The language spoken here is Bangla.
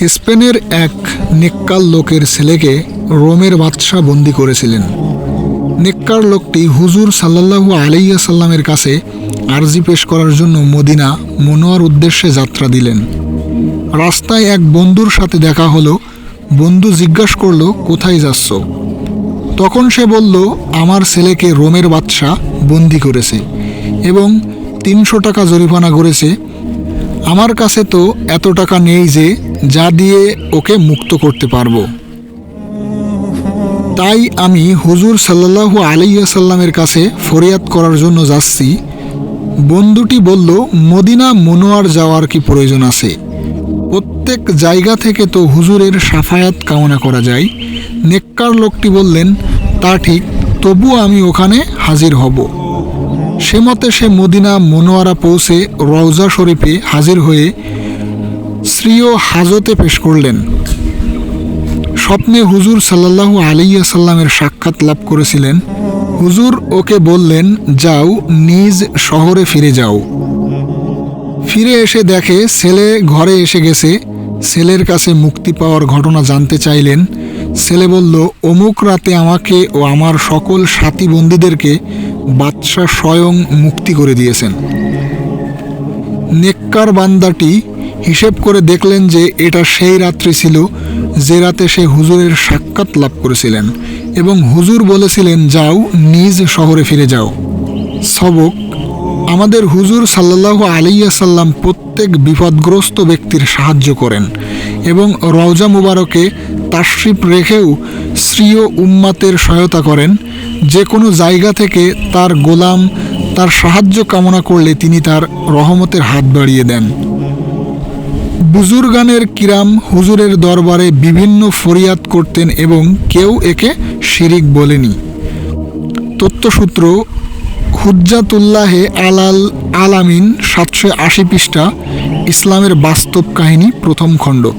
স্পেনের এক নেককাল লোকের ছেলেকে রোমের বাদশাহ বন্দি করেছিলেন। নেককার লোকটি হুজুর সাল্লাল্লাহু আলাইয়া সাল্লামের কাছে আর্জি পেশ করার জন্য মদিনা মনোয়ার উদ্দেশ্যে যাত্রা দিলেন। রাস্তায় এক বন্ধুর সাথে দেখা হলো, বন্ধু জিজ্ঞাসা করল, কোথায় যাচ্ছ? তখন সে বলল, আমার ছেলেকে রোমের বাদশাহ বন্দি করেছে এবং তিনশো টাকা জরিমানা করেছে। আমার কাছে তো এত টাকা নেই যে যা দিয়ে ওকে মুক্ত করতে পারব। তাই আমি হুজুর সাল্লাল্লাহু আলাইসাল্লামের কাছে ফরিয়াদ করার জন্য যাচ্ছি। বন্ধুটি বলল, মদিনা মনোয়ার যাওয়ার কি প্রয়োজন আছে? প্রত্যেক জায়গা থেকে তো হুজুরের সাফায়াত কামনা করা যায়। নেককার লোকটি বললেন, তা ঠিক তবু আমি ওখানে হাজির হব। সে মতে সে মদিনা মনোয়ারা পৌঁছে রওজা শরীফে হাজির হয়ে শ্রীয় হাজতে পেশ করলেন। স্বপ্নে হুজুর সাল্লাল্লাহু আলাইয়া সাল্লামের সাক্ষাৎ লাভ করেছিলেন। হুজুর ওকে বললেন, যাও, নিজ শহরে ফিরে যাও। ফিরে এসে দেখে ছেলে ঘরে এসে গেছে। ছেলের কাছে মুক্তি পাওয়ার ঘটনা জানতে চাইলেন। ছেলে বলল, অমুক রাতে আমাকে ও আমার সকল সাথী বন্দীদেরকে বাদশাহ স্বয়ং মুক্তি করে দিয়েছেন। নেককার বান্দাটি হিসেব করে দেখলেন যে এটা সেই রাত্রি ছিল যে রাতে সে হুজুরের সাক্ষাৎ লাভ করেছিলেন এবং হুজুর বলেছিলেন, যাও, নিজ শহরে ফিরে যাও। সবক, আমাদের হুজুর সাল্লাল্লাহু আলাইয়া সাল্লাম প্রত্যেক বিপদগ্রস্ত ব্যক্তির সাহায্য করেন এবং রওজা মুবারকে তাশরিফ রেখেও শ্রীয় উম্মাতের সহায়তা করেন। যে কোনো জায়গা থেকে তার গোলাম, তার সাহায্য কামনা করলে তিনি তার রহমতের হাত বাড়িয়ে দেন। বুজুর্গানের কিরাম হুজুরের দরবারে বিভিন্ন ফরিয়াদ করতেন এবং কেউ একে শিরিক বলেনি। তথ্যসূত্র হুজ্জাতুল্লাহে আলাল আলামিন সাতশো আশি পৃষ্ঠা, ইসলামের বাস্তব কাহিনী প্রথম খণ্ড।